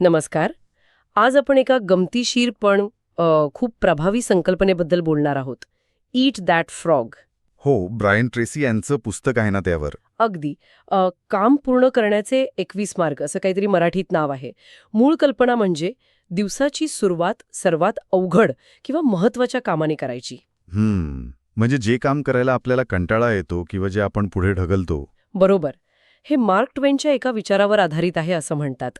नमस्कार. आज आपण एका गमतीशीर पण खूप प्रभावी संकल्पनेबद्दल बोलणार आहोत. ईट दॅट फ्रॉग हो ब्रायन ट्रेसी यांचं पुस्तक आहे ना त्यावर. अगदी. अ, काम पूर्ण करण्याचे एकवीस मार्ग असं काहीतरी मराठीत नाव आहे. मूळ कल्पना म्हणजे दिवसाची सुरुवात सर्वात अवघड किंवा महत्त्वाच्या कामाने करायची. हम्म. म्हणजे जे काम करायला आपल्याला कंटाळा येतो किंवा जे आपण पुढे ढकलतो बरोबर. हे मार्क ट्वेनच्या एका विचारावर आधारित आहे असं म्हणतात.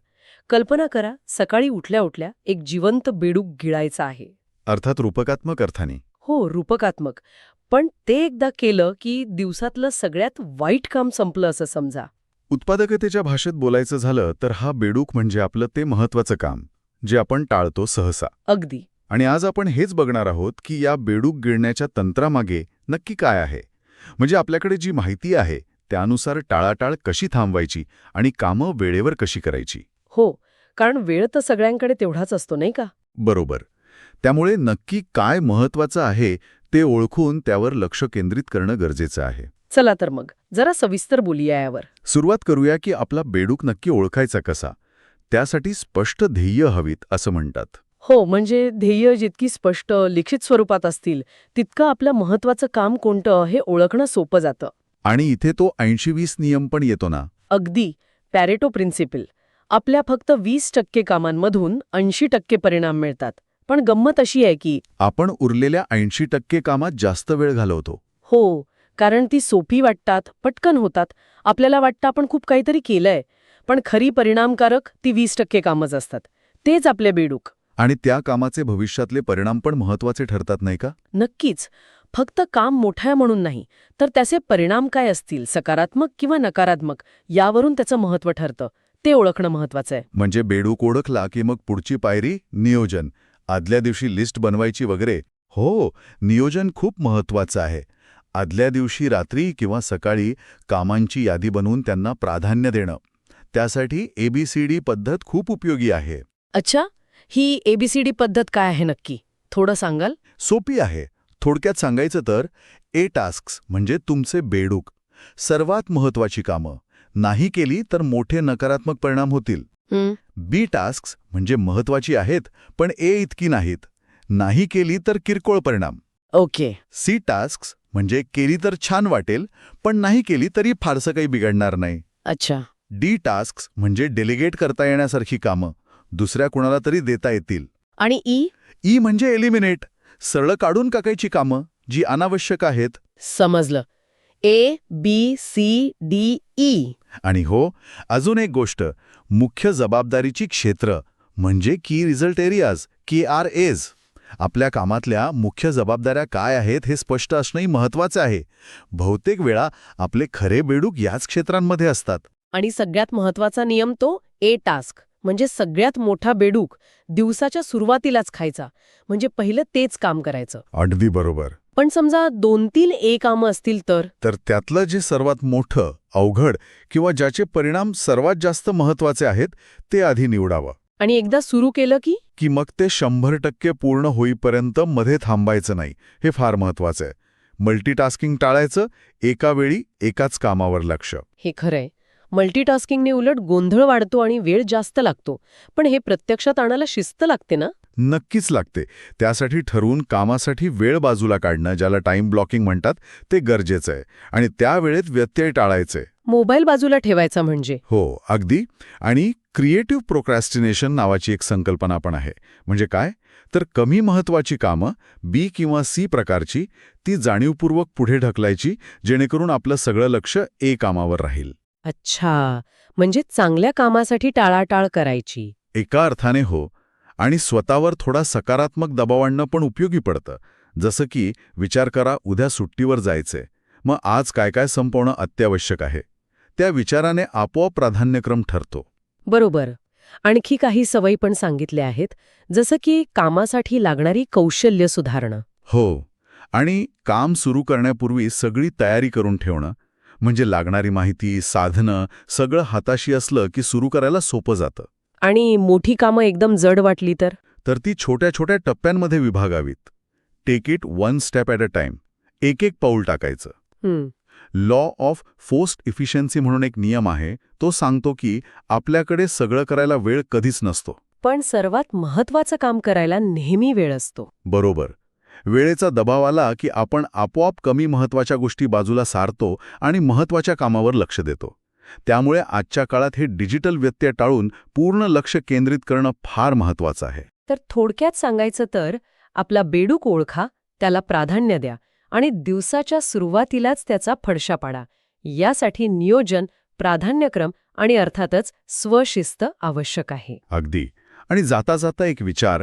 कल्पना करा सकाळी उठल्या उठल्या एक जिवंत बेडूक गिळायचा आहे. अर्थात रूपकात्मक अर्थाने. हो रूपकात्मक. पण ते एकदा केलं की दिवसातलं सगळ्यात वाईट काम संपलं असं समजा. उत्पादकतेच्या भाषेत बोलायचं झालं तर हा बेडूक म्हणजे आपलं ते महत्वाचं काम जे आपण टाळतो सहसा. अगदी. आणि आज आपण हेच बघणार आहोत की या बेडूक गिळण्याच्या तंत्रामागे नक्की काय आहे. म्हणजे आपल्याकडे जी माहिती आहे त्यानुसार टाळाटाळ कशी थांबवायची आणि कामं वेळेवर कशी करायची. हो कारण वेळ तर सगळ्यांकडे तेवढाच असतो नाही का? बरोबर. त्यामुळे नक्की काय महत्वाचं आहे ते ओळखून त्यावर लक्ष केंद्रित करणं गरजेचं आहे. चला तर मग जरा सविस्तर बोलूया यावर. सुरुवात करूया की आपला बेडूक नक्की ओळखायचा कसा. त्यासाठी स्पष्ट ध्येय हवीत असं म्हणतात. हो म्हणजे ध्येय जितकी स्पष्ट लिखित स्वरूपात असतील तितकं आपलं महत्वाचं काम कोणतं हे ओळखणं सोपं जातं. आणि इथे तो ऐंशी वीस नियम पण येतो ना? अगदी. पॅरेटो प्रिन्सिपल आपल्या फक्त वीस टक्के कामांमधून ऐंशी टक्के परिणाम मिळतात. पण गंमत अशी आहे की आपण उरलेल्या ऐंशी टक्के कामात जास्त वेळ घालवतो. हो कारण ती सोपी वाटतात पटकन होतात. आपल्याला वाटतं आपण खूप काहीतरी केलंय पण खरी परिणामकारक ती वीस टक्के कामच असतात. तेच आपले बेडूक. आणि त्या कामाचे भविष्यातले परिणाम पण महत्त्वाचे ठरतात नाही का? नक्कीच. फक्त काम मोठं आहे म्हणून नाही तर त्याचे परिणाम काय असतील? सकारात्मक किंवा नकारात्मक? यावरून त्याचं महत्त्व ठरतं. ते ओळखणं महत्वाचं आहे. म्हणजे बेडूक ओळखला की मग पुढची पायरी नियोजन. आदल्या दिवशी लिस्ट बनवायची वगैरे. हो नियोजन खूप महत्वाचं आहे. आदल्या दिवशी रात्री किंवा सकाळी कामांची यादी बनवून त्यांना प्राधान्य देणं. त्यासाठी एबीसीडी पद्धत खूप उपयोगी आहे. अच्छा ही एबीसीडी पद्धत काय आहे नक्की? थोडं सांगाल? सोपी आहे. थोडक्यात सांगायचं तर ए टास्क्स म्हणजे तुमचे बेडूक. सर्वात महत्वाची कामं. नाही केली तर मोठे नकारात्मक परिणाम होतील. बी टास्क्स म्हणजे महत्वाची आहेत पण ए इतकी नाहीत. नाही केली तर किरकोळ परिणाम. ओके. सी टास्क्स म्हणजे केली तर छान वाटेल पण नाही केली तरी फारसं काही बिघडणार नाही. अच्छा. डी टास्क्स म्हणजे डेलिगेट करता येण्यासारखी कामं दुसऱ्या कुणाला तरी देता येतील. आणि ई ई म्हणजे एलिमिनेट सरळ काढून टाकायची कामं जी अनावश्यक आहेत. समजलं. A B C D E आणि हो अजून एक गोष्ट मुख्य जबाबदारीची क्षेत्र म्हणजे की result areas K R As आपल्या कामातल्या मुख्य जबाबदाऱ्या काय आहेत हे स्पष्ट असणंही महत्वाचं आहे. बहुतेक वेळा आपले खरे बेडूक याच क्षेत्रांमध्ये असतात. आणि सगळ्यात महत्त्वाचा नियम तो ए टास्क म्हणजे सगळ्यात मोठा बेडूक दिवसाच्या सुरुवातीलाच खायचा म्हणजे पहिलं तेच काम करायचं. अगदी बरोबर. पण समजा दोन तीन ए कामं असतील तर? तर त्यातलं जे सर्वात मोठं अवघड किंवा ज्याचे परिणाम सर्वात जास्त महत्त्वाचे आहेत ते आधी निवडावं. आणि एकदा सुरू केलं की? की मग ते शंभर टक्के पूर्ण होईपर्यंत मध्ये थांबायचं नाही हे फार महत्वाचं आहे. मल्टीटास्किंग टाळायचं एका वेळी एकाच कामावर लक्ष. हे खरंय मल्टीटास्किंगने उलट गोंधळ वाढतो आणि वेळ जास्त लागतो. पण हे प्रत्यक्षात आणायला शिस्त लागते ना? नक्कीच लागते. त्यासाठी ठरवून कामासाठी वेळ बाजूला काढणं ज्याला टाइम ब्लॉकिंग म्हणतात ते गरजेचं आहे. आणि त्या वेळेत व्यत्यय टाळायचे. मोबाईल बाजूला ठेवायचा म्हणजे? हो अगदी. आणि क्रिएटिव्ह प्रोक्रॅस्टिनेशन नावाची एक संकल्पना पण आहे. म्हणजे काय? तर कमी महत्वाची कामं बी किंवा सी प्रकारची ती जाणीवपूर्वक पुढे ढकलायची जेणेकरून आपलं सगळं लक्ष ए कामावर राहील. अच्छा. म्हणजे चांगल्या कामासाठी टाळाटाळ करायची. एका अर्थाने हो. आणि स्वतःवर थोडा सकारात्मक दबाव आणणं पण उपयोगी पडतं. जसं की विचार करा उद्या सुट्टीवर जायचंय. मग आज काय काय संपवणं अत्यावश्यक आहे? त्या विचाराने आपोआप प्राधान्यक्रम ठरतो. बरोबर. आणखी काही सवयी पण सांगितल्या आहेत जसं की कामासाठी लागणारी कौशल्य सुधारणं. हो. आणि काम सुरू करण्यापूर्वी सगळी तयारी करून ठेवणं म्हणजे लागणारी माहिती साधनं सगळं हाताशी असलं की सुरू करायला सोपं जातं. आणि मोठी कामं एकदम जड वाटली तर? तर ती छोट्या छोट्या टप्प्यांमध्ये विभागावीत. Take it one step at a time एक एक पाऊल टाकायचं. लॉ ऑफ फोस्ट इफिशियन्सी म्हणून एक नियम आहे. तो सांगतो की आपल्याकडे सगळं करायला वेळ कधीच नसतो. पण सर्वात महत्वाचं काम करायला नेहमी वेळ असतो. बरोबर. वेळेचा दबाव आला की आपण आपोआप कमी महत्त्वाच्या गोष्टी बाजूला सारतो आणि महत्त्वाच्या कामावर लक्ष देतो. त्यामुळे आजच्या काळात हे डिजिटल व्यत्यय टाळून पूर्ण लक्ष केंद्रित करणं फार महत्वाचं आहे. तर थोडक्यात सांगायचं तर आपला बेडूक ओळखा त्याला प्राधान्य द्या आणि दिवसाच्या सुरुवातीलाच त्याचा फडशा पाडा. यासाठी नियोजन प्राधान्यक्रम आणि अर्थातच स्वशिस्त आवश्यक आहे. अगदी. आणि जाता जाता एक विचार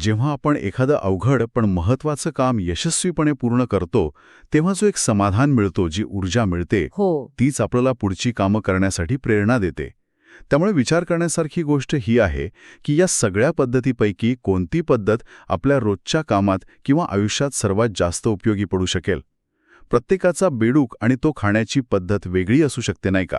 जेव्हा आपण एखादं अवघड पण महत्वाचं काम यशस्वीपणे पूर्ण करतो तेव्हा जो एक समाधान मिळतो जी ऊर्जा मिळते हो. तीच आपल्याला पुढची कामं करण्यासाठी प्रेरणा देते. त्यामुळे विचार करण्यासारखी गोष्ट ही आहे की या सगळ्या पद्धतीपैकी कोणती पद्धत आपल्या रोजच्या कामात किंवा आयुष्यात सर्वात जास्त उपयोगी पडू शकेल? प्रत्येकाचा बेडूक आणि तो खाण्याची पद्धत वेगळी असू शकते नाही का?